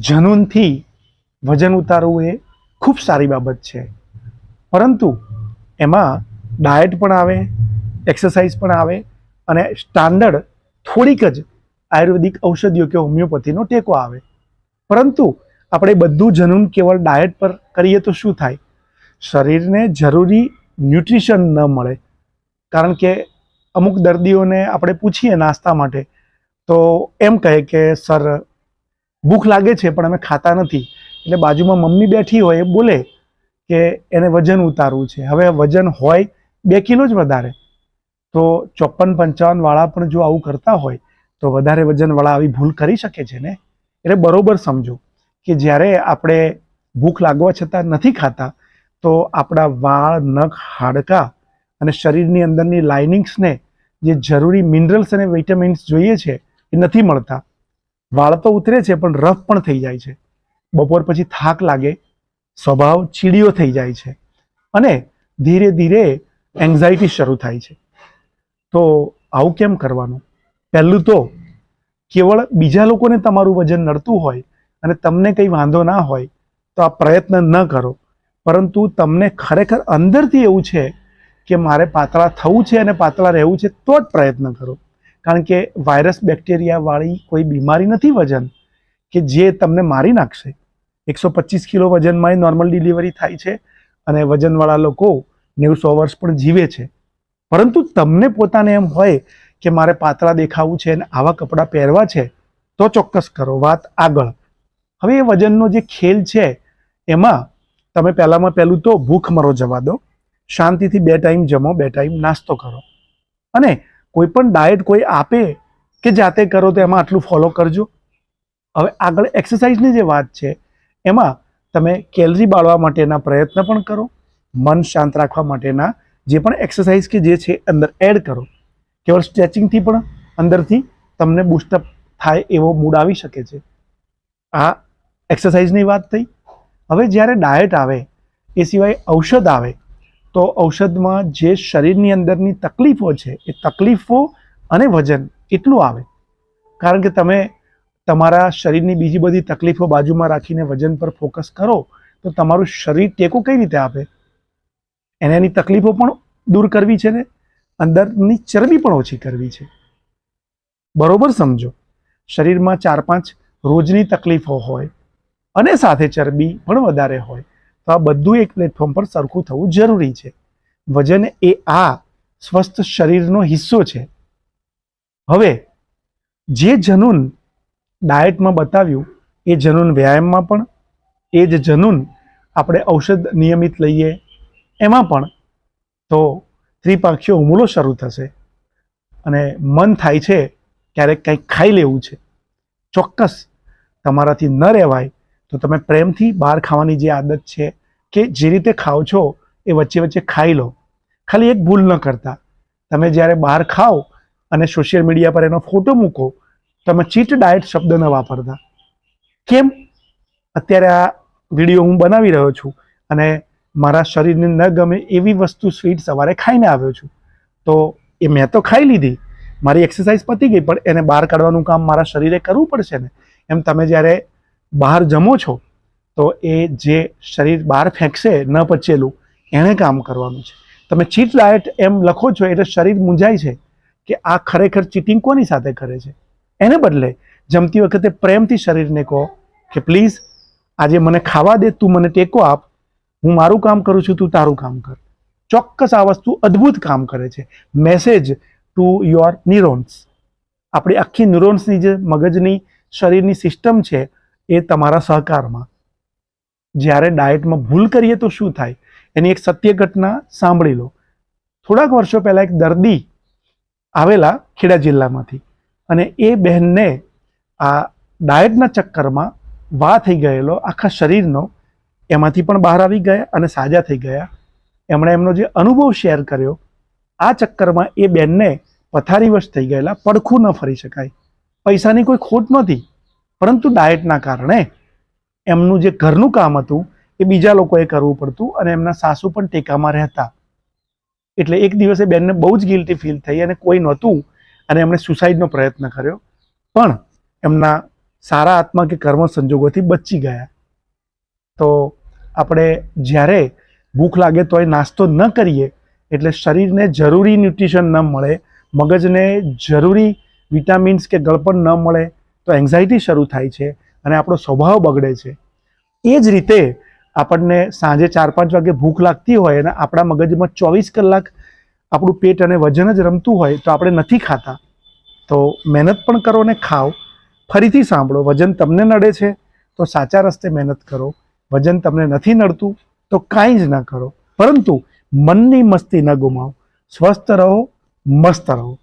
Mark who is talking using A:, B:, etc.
A: જનૂનથી વજન ઉતારવું એ ખૂબ સારી બાબત છે. પરંતુ એમાં ડાયટ પણ આવે, એક્સરસાઇઝ પણ આવે અને સ્ટાન્ડર્ડ થોડીક જ આયુર્વેદિક ઔષધિઓ કે હોમિયોપેથીનો ટેકો આવે. પરંતુ આપણે બધું જનૂન કેવળ ડાયટ પર કરીએ તો શું થાય? શરીરને જરૂરી ન્યુટ્રિશન ન મળે. કારણ કે અમુક દર્દીઓને આપણે પૂછીએ નાસ્તા માટે, તો એમ કહે કે, સર ભૂખ લાગે છે, પણ અમે ખાતા નથી. એટલે બાજુમાં મમ્મી બેઠી હોય એ બોલે કે એને વજન ઉતારવું છે. હવે વજન હોય બે કિલો જ વધારે. તો ચોપન પંચાવન વાળા પણ જો આવું કરતા હોય, તો વધારે વજનવાળા આવી ભૂલ કરી શકે છે ને? એટલે બરોબર સમજો કે જ્યારે આપણે ભૂખ લાગવા છતાં નથી ખાતા, તો આપણા વાળ, નખ, હાડકાં અને શરીરની અંદરની લાઇનિંગ્સને જે જરૂરી મિનરલ્સ અને વિટામિન્સ જોઈએ છે, એ નથી મળતા. વાળ તો ઉતરે છે, પણ રફ પણ થઈ જાય છે. બપોર પછી થાક લાગે, સ્વભાવ ચીડિયો થઈ જાય છે અને ધીરે ધીરે એન્ઝાયટી શરૂ થાય છે. તો આવું કેમ કરવાનું? પહેલું તો કેવળ બીજા લોકોને તમારું વજન નડતું હોય અને તમને કંઈ વાંધો ના હોય, તો આ પ્રયત્ન ન કરો. પરંતુ તમને ખરેખર અંદરથી એવું છે કે મારે પાતળા થવું છે અને પાતળા રહેવું છે, તો જ પ્રયત્ન કરો. કારણ કે વાયરસ બેક્ટેરિયાવાળી કોઈ બીમારી નથી વજન, કે જે તમને મારી નાખશે. એકસો પચીસ કિલો વજનમાં નોર્મલ ડિલિવરી થાય છે અને વજનવાળા લોકો નેવું સો વર્ષ પણ જીવે છે. પરંતુ તમને પોતાને એમ હોય કે મારે પાતળા દેખાવું છે અને આવા કપડાં પહેરવા છે, તો ચોક્કસ કરો, વાત આગળ. હવે એ વજનનો જે ખેલ છે, એમાં તમે પહેલામાં પહેલું તો ભૂખ મરો જવા દો, શાંતિથી બે ટાઈમ જમો, બે ટાઈમ નાસ્તો કરો. અને કોઈ પણ ડાયટ કોઈ આપે કે જાતે કરો તો એમાં આટલું ફોલો કરજો. હવે આગળ એક્સરસાઇઝની જે વાત છે, એમાં તમે કેલરી બાળવા માટેના પ્રયત્ન પણ કરો, મન શાંત રાખવા માટેના જે પણ એક્સરસાઇઝ કે જે છે અંદર એડ કરો. કેવળ સ્ટ્રેચિંગથી પણ અંદરથી તમને બુસ્ટઅપ થાય એવો મૂડ આવી શકે છે. આ એક્સરસાઇઝની વાત થઈ. હવે જ્યારે ડાયટ આવે, એ સિવાય ઔષધ આવે તો ઔષધમાં જે શરીરની અંદરની તકલીફો છે, એ તકલીફો અને વજન એટલું આવે. કારણ કે તમે તમારા શરીરની બીજી બધી તકલીફો બાજુમાં રાખીને વજન પર ફોકસ કરો, તો તમારું શરીર ટેકો કઈ રીતે આપે? એને એની તકલીફો પણ દૂર કરવી છે ને? અંદરની ચરબી પણ ઓછી કરવી છે. બરોબર સમજો? શરીરમાં ચાર પાંચ રોજની તકલીફો હોય અને સાથે ચરબી પણ વધારે હોય. તો આ બધું એક પ્લેટફોર્મ પર સરખું થવું જરૂરી છે. વજન એ આ સ્વસ્થ શરીરનો હિસ્સો છે. હવે, જે જનૂન ડાયટમાં બતાવ્યું, એ જનૂન વ્યાયામમાં પણ, એ જ જનૂન આપણે ઔષધ નિયમિત લઈએ, એમાં પણ, તો ત્રિપાંખીયો હુમલો શરૂ થશે. અને મન થાય છે, ક્યારેક કંઈક ખાઈ લેવું છે. ચોક્કસ, તમારાથી ન રહેવાય તો તમે પ્રેમથી બહાર ખાવાની જે આદત છે કે જે રીતે ખાઓ છો એ વચ્ચે વચ્ચે ખાઈ લો. ખાલી એક ભૂલ ન કરતા. તમે જ્યારે બહાર ખાઓ અને સોશિયલ મીડિયા પર એનો ફોટો મૂકો, તમે ચીટ ડાયટ શબ્દ ન વાપરતા. કેમ? અત્યારે આ વીડિયો હું બનાવી રહ્યો છું અને મારા શરીરને ન ગમે એવી વસ્તુ સ્વીટ સવારે ખાઈને આવ્યો છું. તો એ મેં તો ખાઈ લીધી. મારી એક્સરસાઇઝ પતી ગઈ, પણ એને બહાર કાઢવાનું કામ મારા શરીરે કરવું પડશે ને? એમ તમે જ્યારે બહાર જમો છો, તો એ જે શરીર બહાર ફેંકશે ન પચેલું, એણે કામ કરવાનું છે. તમે ચીટ ડાયટ એમ લખો છો, એટલે શરીર મૂંઝાય છે કે આ ખરેખર ચીટિંગ કોની સાથે કરે છે? એને બદલે જમતી વખતે પ્રેમથી શરીરને કહો કે પ્લીઝ આજે મને ખાવા દે, તું મને ટેકો આપ. હું મારું કામ કરું છું, તું તારું કામ કર. ચોક્કસ આ વસ્તુ અદ્ભુત કામ કરે છે. મેસેજ ટુ યોર ન્યુરોન્સ આપણી આખી ન્યુરોન્સની જે મગજની શરીરની સિસ્ટમ છે એ તમારા સહકારમાં. જ્યારે ડાયટમાં ભૂલ કરીએ તો શું થાય? એની એક સત્ય ઘટના સાંભળી લો. થોડાક વર્ષો પહેલાં એક દર્દી આવેલા ખેડા જિલ્લામાંથી અને એ બહેનને આ ડાયટના ચક્કરમાં વા થઈ ગયેલો, આખા શરીરનો, એમાંથી પણ બહાર આવી ગયા અને સાજા થઈ ગયા. એમણે એમનો જે અનુભવ શેર કર્યો, આ ચક્કરમાં એ બેનને પથારીવશ થઈ ગયેલા, પડખું ન ફરી શકાય. પૈસાની કોઈ ખોટ નહોતી. પરંતુ ડાયટના કારણે એમનું જે ઘરનું કામ હતું, એ બીજા લોકોએ કરવું પડતું અને એમના સાસુ પણ ટેકામાં રહેતા. એટલે એક દિવસે બેનને બહુ જ ગિલ્ટી ફીલ થઈ અને કોઈ નહોતું અને એમણે સુસાઇડનો પ્રયત્ન કર્યો. પણ એમના સારા આત્મા કે કર્મ સંજોગોથી બચી ગયા. તો આપણે જ્યારે ભૂખ લાગે તો એ નાસ્તો ન કરીએ, એટલે શરીરને જરૂરી ન્યુટ્રિશન ન મળે, મગજને જરૂરી વિટામિન્સ કે ગળપણ ન મળે તો એન્ઝાયટી શરૂ થાય છે અને આપણો સ્વભાવ બગડે છે. એ જ રીતે આપણને સાંજે ચાર પાંચ વાગે ભૂખ લાગતી હોય અને આપણા મગજમાં ચોવીસ કલાક આપણું પેટ અને વજન જ રમતું હોય તો આપણે નથી ખાતા. તો મહેનત પણ કરો અને ખાઓ. ફરીથી સાંભળો, વજન તમને નડે છે તો સાચા રસ્તે મહેનત કરો. વજન તમને નથી નડતું તો કાંઈ જ ના કરો. પરંતુ મનની મસ્તી ન ગુમાવો. સ્વસ્થ રહો, મસ્ત રહો.